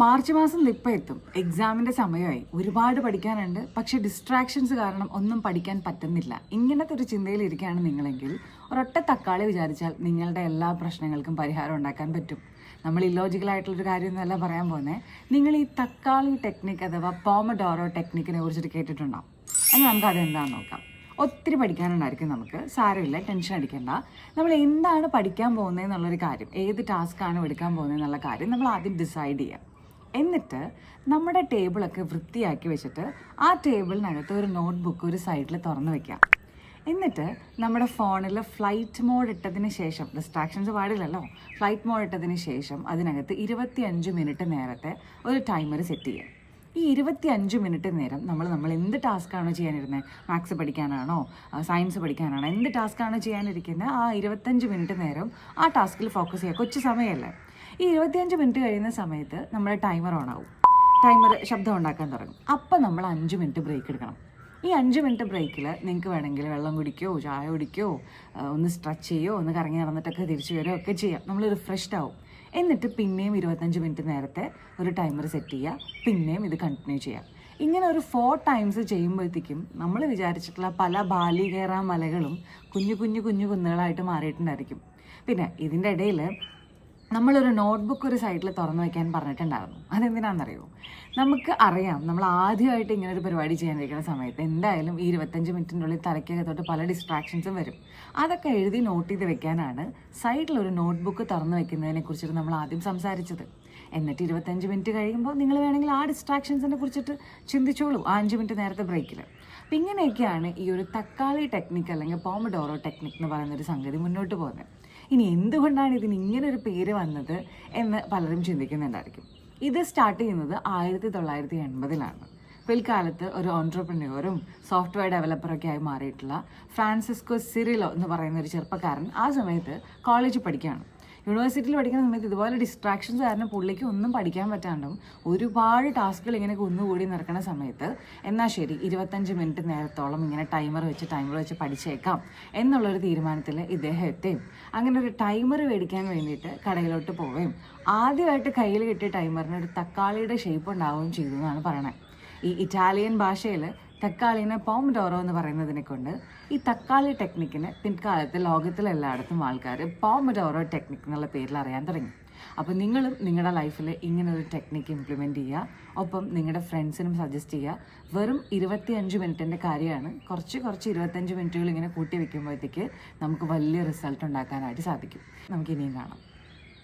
March മാസം ഇപ്പം എത്തും. എക്സാമിന്റെ സമയമായി. ഒരുപാട് പഠിക്കാനുണ്ട്. പക്ഷെ ഡിസ്ട്രാക്ഷൻസ് കാരണം ഒന്നും പഠിക്കാൻ പറ്റുന്നില്ല. ഇങ്ങനത്തെ ഒരു ചിന്തയിൽ ഇരിക്കുകയാണ് നിങ്ങളെങ്കിൽ ഒരൊറ്റ തക്കാളി വിചാരിച്ചാൽ നിങ്ങളുടെ എല്ലാ പ്രശ്നങ്ങൾക്കും പരിഹാരം ഉണ്ടാക്കാൻ പറ്റും. നമ്മൾ ഇല്ലോജിക്കൽ കാര്യം കാര്യമൊന്നുമല്ല പറയാൻ പോകുന്നത് നിങ്ങൾ ഈ തക്കാളി ടെക്നിക്ക് അഥവാ പോമഡോറോ ടെക്നിക്കിനെ കുറിച്ചിട്ട് കേട്ടിട്ടുണ്ടോ? എന്നാൽ നമുക്ക് അതെന്താണെന്ന് നോക്കാം. ഒത്തിരി പഠിക്കാനുണ്ടായിരിക്കും നമുക്ക്. സാരമില്ല ടെൻഷൻ അടിക്കേണ്ട. നമ്മൾ എന്താണ് പഠിക്കാൻ പോകുന്നത് എന്നുള്ളൊരു കാര്യം ഏത് ടാസ്ക്കാണ് എടുക്കാൻ പോകുന്നത് എന്നുള്ള കാര്യം നമ്മൾ ആദ്യം ഡിസൈഡ് ചെയ്യുക എന്നിട്ട് നമ്മുടെ ടേബിളൊക്കെ വൃത്തിയാക്കി വെച്ചിട്ട് ആ ടേബിളിനകത്ത് ഒരു നോട്ട്ബുക്ക് ഒരു സൈഡിൽ തുറന്ന് വെക്കാം എന്നിട്ട് നമ്മുടെ ഫോണിൽ ഫ്ലൈറ്റ് മോഡ് ഇട്ടതിന് ശേഷം ഡിസ്ട്രാക്ഷൻസ് പാടില്ലല്ലോ. ഫ്ലൈറ്റ് മോഡ് ഇട്ടതിന് ശേഷം അതിനകത്ത് ഇരുപത്തിയഞ്ച് മിനിറ്റ് നേരത്തെ ഒരു ടൈമർ സെറ്റ് ചെയ്യുക. ഈ ഇരുപത്തി അഞ്ച് മിനിറ്റ് നേരം നമ്മൾ നമ്മൾ എന്ത് ടാസ്ക്കാണോ ചെയ്യാനിരുന്നത് മാത്സ് പഠിക്കാനാണോ? സയൻസ് പഠിക്കാനാണോ? എന്ത് ടാസ്ക്കാണോ ചെയ്യാനിരിക്കുന്നത് ആ ഇരുപത്തഞ്ച് മിനിറ്റ് നേരം ആ ടാസ്കിൽ ഫോക്കസ് ചെയ്യുക കൊച്ചു സമയമല്ലേ ഈ ഇരുപത്തിയഞ്ച് മിനിറ്റ് കഴിയുന്ന സമയത്ത് നമ്മുടെ ടൈമർ ഓൺ ആവും. ടൈമർ ശബ്ദം ഉണ്ടാക്കാൻ തുടങ്ങും. അപ്പം നമ്മൾ അഞ്ച് മിനിറ്റ് ബ്രേക്ക് എടുക്കണം. ഈ അഞ്ച് മിനിറ്റ് ബ്രേക്കിൽ നിങ്ങൾക്ക് വേണമെങ്കിൽ വെള്ളം കുടിക്കോ ചായ കുടിക്കോ ഒന്ന് സ്ട്രെച്ച് ചെയ്യോ ഒന്ന് കറങ്ങി നടന്നിട്ടൊക്കെ തിരിച്ചു വരികയോ ഒക്കെ ചെയ്യാം. നമ്മൾ റിഫ്രഷ്ഡ് ആവും. എന്നിട്ട് പിന്നെയും ഇരുപത്തഞ്ച് മിനിറ്റ് നേരത്തെ ഒരു ടൈമർ സെറ്റ് ചെയ്യുക. പിന്നെയും ഇത് കണ്ടിന്യൂ ചെയ്യാം ഇങ്ങനെ ഒരു ഫോർ ടൈംസ് ചെയ്യുമ്പോഴത്തേക്കും നമ്മൾ വിചാരിച്ചിട്ടുള്ള പല ബാലികേറ മലകളും കുഞ്ഞു കുഞ്ഞു കുഞ്ഞു കുന്നുകളായിട്ട് മാറിയിട്ടുണ്ടായിരിക്കും. പിന്നെ ഇതിന്റെ ഇടയിൽ നമ്മളൊരു നോട്ട്ബുക്ക് ഒരു സൈഡിൽ തുറന്നു വയ്ക്കാൻ പറഞ്ഞിട്ടുണ്ടായിരുന്നു. അതെന്തിനാണെന്നറിയോ? നമുക്ക് അറിയാം നമ്മൾ ആദ്യമായിട്ട് ഇങ്ങനെ ഒരു പരിപാടി ചെയ്യാനിരിക്കുന്ന സമയത്ത് എന്തായാലും ഈ ഇരുപത്തഞ്ച് മിനിറ്റിനുള്ളിൽ തലയ്ക്കകത്തോട്ട് പല ഡിസ്ട്രാക്ഷൻസും വരും. അതൊക്കെ എഴുതി നോട്ട് ചെയ്ത് വെക്കാനാണ് സൈഡിൽ ഒരു നോട്ട്ബുക്ക് തുറന്നു വെക്കുന്നതിനെ കുറിച്ചിട്ട് നമ്മൾ ആദ്യം സംസാരിച്ചത്. എന്നിട്ട് ഇരുപത്തഞ്ച് മിനിറ്റ് കഴിയുമ്പോൾ നിങ്ങൾ വേണമെങ്കിൽ ആ ഡിസ്ട്രാക്ഷൻസിനെ കുറിച്ചിട്ട് ചിന്തിച്ചോളൂ. ആ അഞ്ച് മിനിറ്റ് നേരത്തെ ബ്രേക്കിൽ അപ്പം ഇങ്ങനെയൊക്കെയാണ് ഈ ഒരു തക്കാളി ടെക്നിക്ക് അല്ലെങ്കിൽ പോമഡോറോ ടെക്നിക്ക് എന്ന് പറയുന്ന ഒരു സംഗതി മുന്നോട്ട് പോകുന്നത്. ഇനി എന്തുകൊണ്ടാണ് ഇതിന് ഒരു പേര് വന്നത് എന്ന് പലരും ചിന്തിക്കുന്നുണ്ടായിരിക്കും. ഇത് സ്റ്റാർട്ട് ചെയ്യുന്നത് ആയിരത്തി തൊള്ളായിരത്തി എൺപതിലാണ്. പിൽക്കാലത്ത് ഒരു ഓൺട്രപ്രന്യൂറും സോഫ്റ്റ്വെയർ ഡെവലപ്പറൊക്കെ ആയി മാറിയിട്ടുള്ള ഫ്രാൻസിസ്കോ സിറിലോ എന്ന് പറയുന്ന ഒരു ചെറുപ്പക്കാരൻ ആ സമയത്ത് കോളേജിൽ പഠിക്കുകയാണ്. യൂണിവേഴ്സിറ്റിയിൽ പഠിക്കുന്ന സമയത്ത് ഇതുപോലെ ഡിസ്ട്രാക്ഷൻസ് കാരണം പുള്ളിക്ക് ഒന്നും പഠിക്കാൻ പറ്റാണ്ടും ഒരുപാട് ടാസ്കുകൾ ഇങ്ങനെ കുന്നുകൂടി നിൽക്കുന്ന സമയത്ത് എന്നാൽ ശരി ഇരുപത്തഞ്ച് മിനിറ്റ് നേരത്തോളം ഇങ്ങനെ ടൈമർ വെച്ച് ടൈമർ വെച്ച് പഠിച്ചേക്കാം എന്നുള്ളൊരു തീരുമാനത്തിൽ ഇദ്ദേഹം എത്തുകയും അങ്ങനെ ഒരു ടൈമർ മേടിക്കാൻ വേണ്ടിയിട്ട് കടയിലോട്ട് പോവുകയും ആദ്യമായിട്ട് കയ്യിൽ കിട്ടിയ ടൈമറിന് ഒരു തക്കാളിയുടെ ഷേപ്പ് ഉണ്ടാവുകയും ചെയ്തു എന്നാണ് പറയണത് ഈ ഇറ്റാലിയൻ ഭാഷയിൽ തക്കാളിനെ പോംഡോറോ എന്ന് പറയുന്നതിനെ കൊണ്ട് ഈ തക്കാളി ടെക്നിക്കിന് പിൻകാലത്ത് ലോകത്തിലെല്ലായിടത്തും ആൾക്കാർ പോംഡോറോ ടെക്നിക്ക് എന്നുള്ള പേരിൽ അറിയാൻ തുടങ്ങി. അപ്പോൾ നിങ്ങളും നിങ്ങളുടെ ലൈഫിൽ ഇങ്ങനെ ഒരു ടെക്നിക്ക് ഇംപ്ലിമെന്റ് ചെയ്യുക ഒപ്പം നിങ്ങളുടെ ഫ്രണ്ട്സിനും സജസ്റ്റ് ചെയ്യുക വെറും ഇരുപത്തിയഞ്ച് മിനിറ്റിന്റെ കാര്യമാണ് കുറച്ച് കുറച്ച് ഇരുപത്തഞ്ച് മിനിറ്റുകൾ ഇങ്ങനെ കൂട്ടി വെക്കുമ്പോഴത്തേക്ക് നമുക്ക് വലിയ റിസൾട്ട് ഉണ്ടാക്കാനായിട്ട് സാധിക്കും. നമുക്ക് ഇനിയും കാണാം.